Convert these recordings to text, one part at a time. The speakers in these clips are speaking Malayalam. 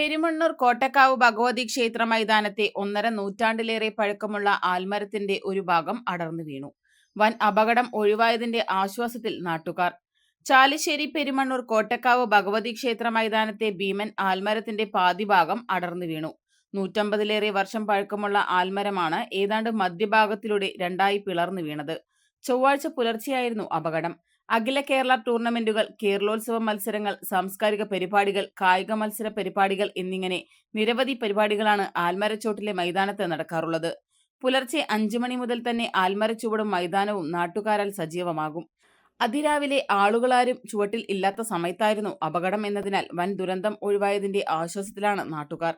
പെരുമണ്ണൂർ കോട്ടക്കാവ് ഭഗവതി ക്ഷേത്ര മൈതാനത്തെ ഒന്നര നൂറ്റാണ്ടിലേറെ പഴക്കമുള്ള ആൽമരത്തിന്റെ ഒരു ഭാഗം അടർന്നു വീണു. വൻ അപകടം ഒഴിവായതിന്റെ ആശ്വാസത്തിൽ നാട്ടുകാർ. ചാലിശ്ശേരി പെരുമണ്ണൂർ കോട്ടക്കാവ് ഭഗവതി ക്ഷേത്ര മൈതാനത്തെ ഭീമൻ ആൽമരത്തിന്റെ പാതിഭാഗം അടർന്നു വീണു. നൂറ്റമ്പതിലേറെ വർഷം പഴക്കമുള്ള ആൽമരമാണ് ഏതാണ്ട് മധ്യഭാഗത്തിലൂടെ രണ്ടായി പിളർന്നു വീണത്. ചൊവ്വാഴ്ച പുലർച്ചെയായിരുന്നു അപകടം. അഖില കേരള ടൂർണമെന്റുകൾ കേരളോത്സവ മത്സരങ്ങൾ സാംസ്കാരിക പരിപാടികൾ കായിക മത്സര പരിപാടികൾ എന്നിങ്ങനെ നിരവധി പരിപാടികളാണ് ആൽമരച്ചോട്ടിലെ മൈതാനത്ത് നടക്കാറുള്ളത്. പുലർച്ചെ അഞ്ചു മണി മുതൽ തന്നെ ആൽമരച്ചുവടും മൈതാനവും നാട്ടുകാരാൽ സജീവമാകും. അതിരാവിലെ ആളുകളാരും ചുവട്ടിൽ ഇല്ലാത്ത സമയത്തായിരുന്നു അപകടം എന്നതിനാൽ വൻ ദുരന്തം ഒഴിവായതിന്റെ ആശ്വാസത്തിലാണ് നാട്ടുകാർ.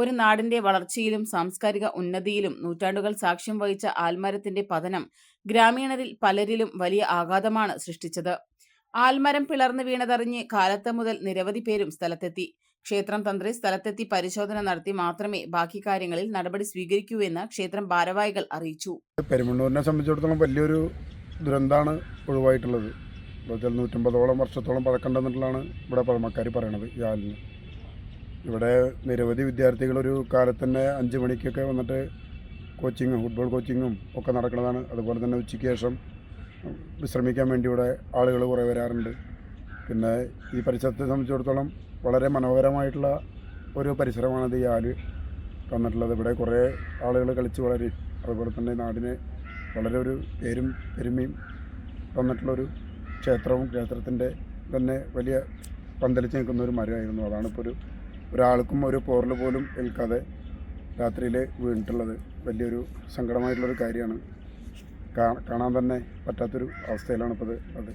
ഒരു നാടിന്റെ വളർച്ചയിലും സാംസ്കാരിക ഉന്നതിയിലും നൂറ്റാണ്ടുകൾ സാക്ഷ്യം വഹിച്ച ആൽമരത്തിന്റെ പതനം ഗ്രാമീണരിൽ പലരിലും വലിയ ആഘാതമാണ് സൃഷ്ടിച്ചത്. ആൽമരം പിളർന്നു വീണതറിഞ്ഞ് കാലത്ത് മുതൽ നിരവധി പേരും സ്ഥലത്തെത്തി. ക്ഷേത്രം തന്ത്രി സ്ഥലത്തെത്തി പരിശോധന നടത്തി മാത്രമേ ബാക്കി കാര്യങ്ങളിൽ നടപടി സ്വീകരിക്കൂ എന്ന് ക്ഷേത്രം ഭാരവാഹികൾ അറിയിച്ചു. പെരുമണ്ണൂരിനെ സംബന്ധിച്ചിടത്തോളം വലിയൊരു ദുരന്താണ് ഒഴിവായിട്ടുള്ളത്. നൂറ്റമ്പതോളം വർഷത്തോളം പഴക്കണ്ടെന്നിട്ടുള്ളതാണ് ഇവിടെ പഴമക്കാർ പറയണത് ഈ ആലിന് ഇവിടെ നിരവധി വിദ്യാർത്ഥികൾ ഒരു കാലത്ത് തന്നെ അഞ്ച് മണിക്കൊക്കെ വന്നിട്ട് കോച്ചിങ്ങും ഫുട്ബോൾ കോച്ചിങ്ങും ഒക്കെ നടക്കുന്നതാണ്. അതുപോലെ തന്നെ ഉച്ചയ്ക്ക് ശേഷം വിശ്രമിക്കാൻ വേണ്ടി ഇവിടെ ആളുകൾ കുറേ വരാറുണ്ട്. പിന്നെ ഈ പരിസരത്തെ സംബന്ധിച്ചിടത്തോളം വളരെ മനോഹരമായിട്ടുള്ള ഒരു പരിസരമാണത് ഈ ആൽ തന്നിട്ടുള്ളത്. ഇവിടെ കുറേ ആളുകൾ കളിച്ച് വളരെ. അതുപോലെ തന്നെ നാടിന് വളരെ ഒരു പേരും പെരുമയും തന്നിട്ടുള്ളൊരു ക്ഷേത്രവും ക്ഷേത്രത്തിന്റെ തന്നെ വലിയ പന്തലിച്ച് നിൽക്കുന്ന ഒരു മരമായിരുന്നു. അതാണ് ഇപ്പോൾ ഒരു ഒരാൾക്കും ഒരു പോറൽ പോലും ഏൽക്കാതെ രാത്രിയിൽ വീണിട്ടുള്ളത് വലിയൊരു സങ്കടമായിട്ടുള്ളൊരു കാര്യമാണ്. കാണാൻ തന്നെ പറ്റാത്തൊരു അവസ്ഥയിലാണ് ഇപ്പോൾ അത്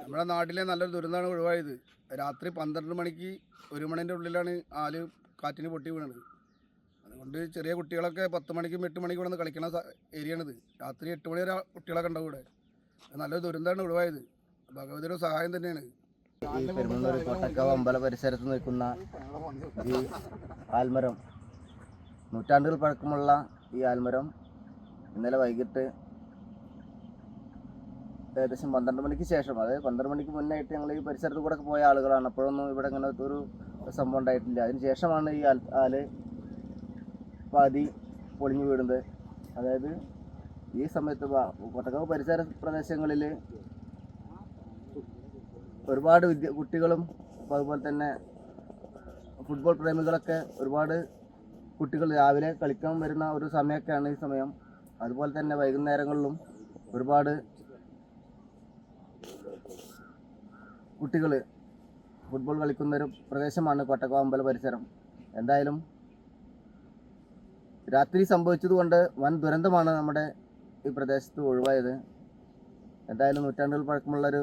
നമ്മുടെ നാട്ടിലെ നല്ലൊരു ദുരന്തമാണ് ഒഴിവായത്. രാത്രി പന്ത്രണ്ട് മണിക്ക് ഒരു മണിന്റെ ഉള്ളിലാണ് ആൽ കാറ്റിന് പൊട്ടി വീണത്. അതുകൊണ്ട് ചെറിയ കുട്ടികളൊക്കെ പത്ത് മണിക്കും എട്ട് മണിക്കും ഇവിടെ കളിക്കുന്ന ഏരിയാണിത് രാത്രി എട്ട് മണി വരെ കുട്ടികളൊക്കെ ഉണ്ടാവും ഇവിടെ. നല്ലൊരു ദുരന്തമാണ് ഒഴിവായത്. ഭഗവതിയുടെ സഹായം തന്നെയാണ്. ഈ പെരുമണ്ണൂർ കോട്ടക്കാവ് അമ്പല പരിസരത്ത് നിൽക്കുന്ന ഈ ആൽമരം. നൂറ്റാണ്ടുകൾ പഴക്കമുള്ള ഈ ആൽമരം ഇന്നലെ വൈകിട്ട് ഏകദേശം പന്ത്രണ്ട് മണിക്ക് ശേഷം അതായത് പന്ത്രണ്ട് മണിക്ക് മുന്നായിട്ട് ഞങ്ങൾ ഈ പരിസരത്ത് കൂടെ പോയ ആളുകളാണ്. അപ്പോഴൊന്നും ഇവിടെ ഇങ്ങനെ ഒരു സംഭവം ഉണ്ടായിട്ടില്ല. അതിന് ശേഷമാണ് ഈ ആൽ ആൽ പാതി പൊളിഞ്ഞു വീടുന്നത് അതായത് ഈ സമയത്ത് കോട്ടക്കാവ് പരിസര പ്രദേശങ്ങളിൽ ഒരുപാട് വിദ്യ കുട്ടികളും അതുപോലെ തന്നെ ഫുട്ബോൾ പ്രേമികളൊക്കെ ഒരുപാട് കുട്ടികൾ രാവിലെ കളിക്കാൻ വരുന്ന ഒരു സമയമൊക്കെയാണ് ഈ സമയം. അതുപോലെ തന്നെ വൈകുന്നേരങ്ങളിലും ഒരുപാട് കുട്ടികൾ ഫുട്ബോൾ കളിക്കുന്ന ഒരു പ്രദേശമാണ് കൊട്ടക്കോമ്പല പരിസരം. എന്തായാലും രാത്രി സംഭവിച്ചതുകൊണ്ട് വൻ ദുരന്തമാണ് നമ്മുടെ ഈ പ്രദേശത്ത് ഒഴിവായത്. എന്തായാലും നൂറ്റാണ്ടുകൾ പഴക്കമുള്ളൊരു